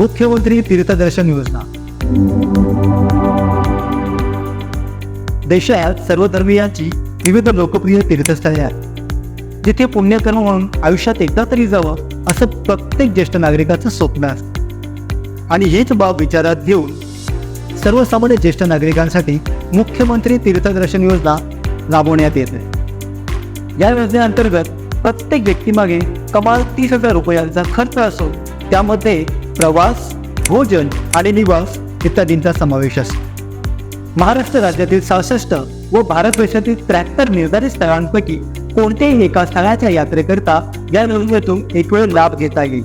मुख्यमंत्री तीर्थदर्शन योजना. देशात सर्व धर्मियांची विविध लोकप्रिय तीर्थस्थळे आहेत. जिथे पुण्यकर्म म्हणून आयुष्यात एकदा तरी जावं असं प्रत्येक ज्येष्ठ नागरिकाचं स्वप्न असतं. आणि हेच बाब विचारात घेऊन सर्वसामान्य ज्येष्ठ नागरिकांसाठी मुख्यमंत्री तीर्थदर्शन योजना राबवण्यात येते. या योजनेअंतर्गत प्रत्येक व्यक्तीमागे कमाल तीस हजार रुपयांचा खर्च असो त्यामध्ये प्रवास भोजन आणि निवास इत्यादींचा समावेश असतो. महाराष्ट्र राज्यातील सहासष्ट व भारत देशातील त्र्याहत्तर निर्धारित स्थळांपैकी कोणत्याही एका स्थळाच्या यात्रेकरता या योजनेतून एक वेळ लाभ घेता येईल.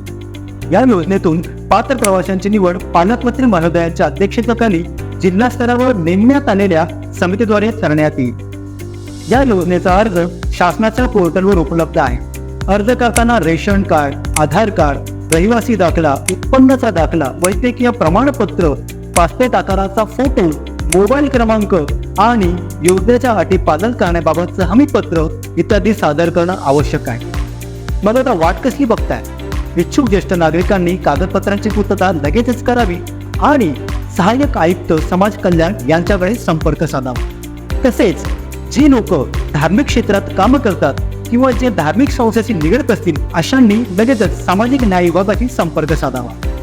या योजनेतून पात्र प्रवाशांची निवड पालकमंत्री महोदयांच्या अध्यक्षतेखाली जिल्हा स्तरावर नेमण्यात आलेल्या समितीद्वारे करण्यात येईल. या योजनेचा अर्ज शासनाच्या पोर्टलवर उपलब्ध आहे. अर्ज करताना रेशन कार्ड आधार कार्ड रहिवासी दाखला उत्पन्नाचा दाखला वैद्यकीय प्रमाणपत्र पासपोर्ट आकाराचा फोटो मोबाईल क्रमांक आणि योजनेच्या अटी पालन करण्याबाबतचं हमीपत्र इत्यादी सादर करणं आवश्यक आहे. मग आता वाट कसली बघताय? इच्छुक ज्येष्ठ नागरिकांनी कागदपत्रांची पूर्तता लगेचच करावी आणि सहाय्यक आयुक्त समाज कल्याण यांच्याकडे संपर्क साधावा. तसेच जी लोक धार्मिक क्षेत्रात कामं करतात किंवा जे धार्मिक संस्थेशी निगडत असतील अशांनी लगेचच सामाजिक न्याय विभागाशी संपर्क साधावा.